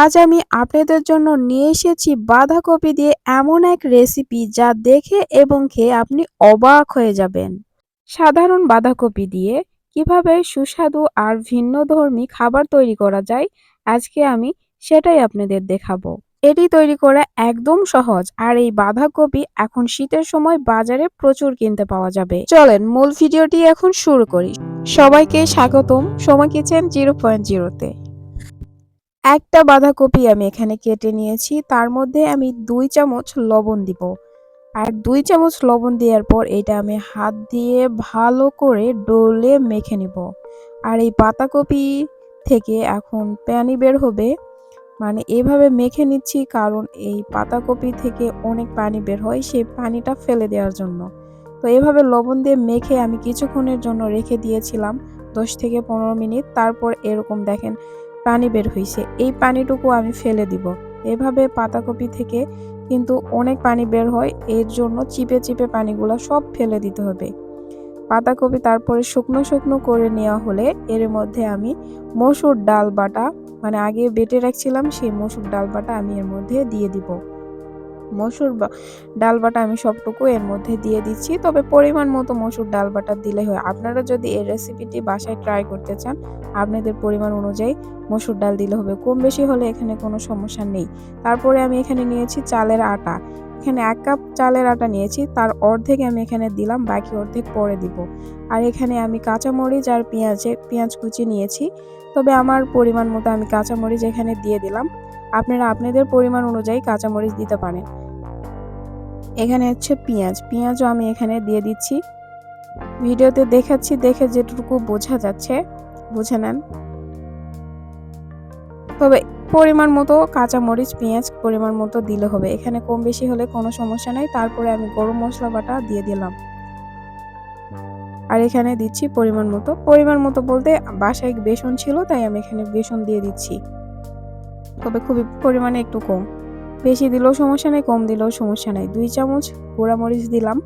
আজ আমি আপনাদের জন্য নিয়ে এসেছি বাঁধাকপি দিয়ে এমন এক রেসিপি যা দেখে এবং খেয়ে আপনি অবাক হয়ে যাবেন। সাধারণ বাঁধাকপি দিয়ে কীভাবে সুস্বাদু আর ভিন্নধর্মী খাবার তৈরি করা যায়, আজকে আমি সেটাই আপনাদের দেখাবো। এটি তৈরি করা একদম সহজ আর এই বাঁধাকপি এখন শীতের সময় বাজারে প্রচুর কিনতে পাওয়া যাবে। চলেন মূল ভিডিওটি এখন শুরু করি। সবাইকে স্বাগতম। সময় কিচেন জিরো পয়েন্ট জিরোতে। একটা বাঁধাকপি আমি এখানে কেটে নিয়েছি। তার মধ্যে আমি দুই চামচ লবণ দিব। আর দুই চামচ লবণ দেওয়ার পর এটা আমি হাত দিয়ে ভালো করে ডলে মেখে নিব। আর এই পাতাকপি থেকে এখন পানি বের হবে। মানে এভাবে মেখে নিচ্ছি কারণ এই পাতাকপি থেকে অনেক পানি বের হয় সেই পানিটা ফেলে দেওয়ার জন্য। তো এভাবে লবণ দিয়ে মেখে আমি কিছুক্ষণের জন্য রেখে দিয়েছিলাম দশ থেকে পনেরো মিনিট। তারপর এরকম দেখেন পানি বের হয়েছে এই পানিটুকু আমি ফেলে দিব। এভাবে পাতাকপি থেকে কিন্তু অনেক পানি বের হয়। এর জন্য চিপে চিপে পানিগুলো সব ফেলে দিতে হবে। পাতাকপি তারপরে শুকনো শুকনো করে নেওয়া হলে এর মধ্যে আমি মসুর ডাল বাটা মানে আগে বেটে রাখছিলাম, সেই মসুর ডাল বাটা আমি এর মধ্যে দিয়ে দিব। মসুর ডাল বাটা আমি সবটুকু এর মধ্যে দিয়ে দিচ্ছি। তবে পরিমাণ মতো মসুর ডাল বাটা দিলে হয়। আপনারা যদি এই রেসিপিটি বাসায় ট্রাই করতে চান, আপনাদের পরিমাণ অনুযায়ী মসুর ডাল দিলে হবে। কম বেশি হলে এখানে কোনো সমস্যা নেই। তারপরে আমি এখানে নিয়েছি চালের আটা। এখানে এক কাপ চালের আটা নিয়েছি। তার অর্ধেক আমি এখানে দিলাম, বাকি অর্ধেক পরে দিব। আর এখানে আমি কাঁচামরিচ আর পেঁয়াজে, পেঁয়াজ কুচি নিয়েছি। তবে আমার পরিমাণ মতো আমি কাঁচামরিচ এখানে দিয়ে দিলাম। আপনারা, আপনাদের পরিমাণ অনুযায়ী কাঁচামরিচ দিতে পারেন। এখানে হচ্ছে পেঁয়াজ। পেঁয়াজও আমি এখানে দিয়ে দিচ্ছি। ভিডিওতে দেখাচ্ছি, দেখে যেটুকু বোঝা যাচ্ছে, বুঝে নেন। তবে পরিমাণ মতো কাঁচামরিচ, পেঁয়াজ পরিমাণ মতো দিলে হবে। এখানে কম বেশি হলে কোনো সমস্যা নাই। তারপরে আমি গরম মশলা বাটা দিয়ে দিলাম। আর এখানে দিচ্ছি পরিমাণ মতো। পরিমাণ মতো বলতে বাসায় বেসন ছিল, তাই আমি এখানে বেসন দিয়ে দিচ্ছি। তবে খুবই পরিমাণে একটু কম। বেশি দিলেও সমস্যা নেই, কম দিলেও সমস্যা নেই। দুই চামচ মরিচ দিলাম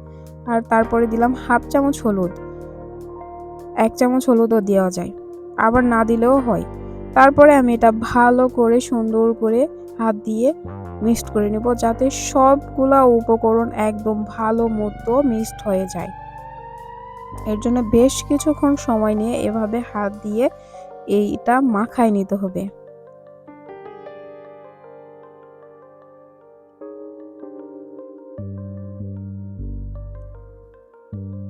আর তারপরে দিলাম হাফ চামচ হলুদ। এক চামচ হলুদও দেওয়া যায়। আবার না দিলেও হয়। তারপরে আমি এটা ভালো করে সুন্দর করে হাত দিয়ে মিক্সড করে নেব যাতে সবগুলা উপকরণ একদম ভালো মতো মিক্সড হয়ে যায়। এর জন্য বেশ কিছুক্ষণ সময় নিয়ে এভাবে হাত দিয়ে এইটা মাখায় নিতে হবে।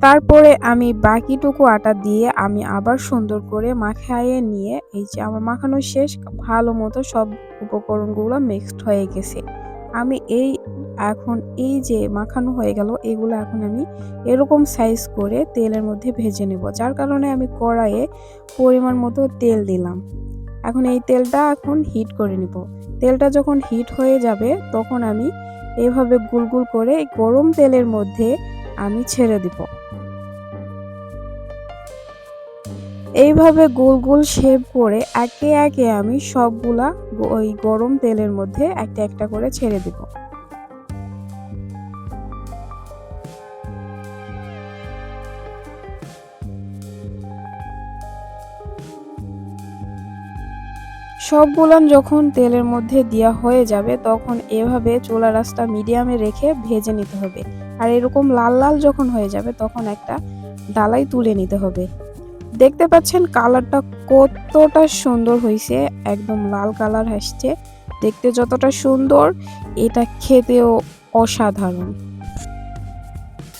তারপরে আমি বাকিটুকু আটা দিয়ে আমি আবার সুন্দর করে মাখাইয়ে নিয়ে, এই যে আমার মাখানো শেষ, ভালো মতো সব উপকরণগুলো মিক্সড হয়ে গেছে। আমি এই, এখন এই যে মাখানো হয়ে গেল, এগুলো এখন আমি এরকম সাইজ করে তেলের মধ্যে ভেজে নেব, যার কারণে আমি কড়াইয়ে পরিমাণ মতো তেল দিলাম। এখন এই তেলটা এখন হিট করে নিব। তেলটা যখন হিট হয়ে যাবে, তখন আমি এভাবে গুলগুল করে গরম তেলের মধ্যে আমি ছেড়ে দিব। এইভাবে গোল গোল শেপ করে একে একে আমি সবগুলা ওই গরম তেলের মধ্যে একটা একটা করে ছেড়ে দিব। সবগুলান যখন তেলের মধ্যে দেওয়া হয়ে যাবে তখন এভাবে চোলা রাস্তা মিডিয়ামে রেখে ভেজে নিতে হবে। আর এরকম লাল লাল যখন হয়ে যাবে তখন একটা ডালাই তুলে নিতে হবে। দেখতে পাচ্ছেন কালারটা কতটা সুন্দর হয়েছে একদম লাল কালার আসছে। দেখতে যতটা সুন্দর, এটা খেতেও অসাধারণ।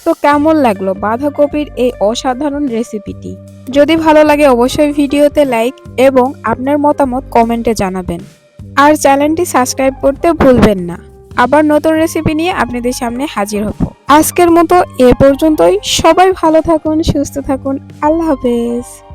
তো কেমন লাগল বাঁধাকপির এই অসাধারণ রেসিপিটি? যদি ভালো লাগে অবশ্যই ভিডিওতে লাইক এবং আপনার মতামত কমেন্টে জানাবেন। আর চ্যানেলটি সাবস্ক্রাইব করতে ভুলবেন না। আবার নতুন রেসিপি নিয়ে আপনাদের সামনে হাজির হব। আজকের মতো এ পর্যন্তই। সবাই ভালো থাকুন, সুস্থ থাকুন। আল্লাহ হাফেজ।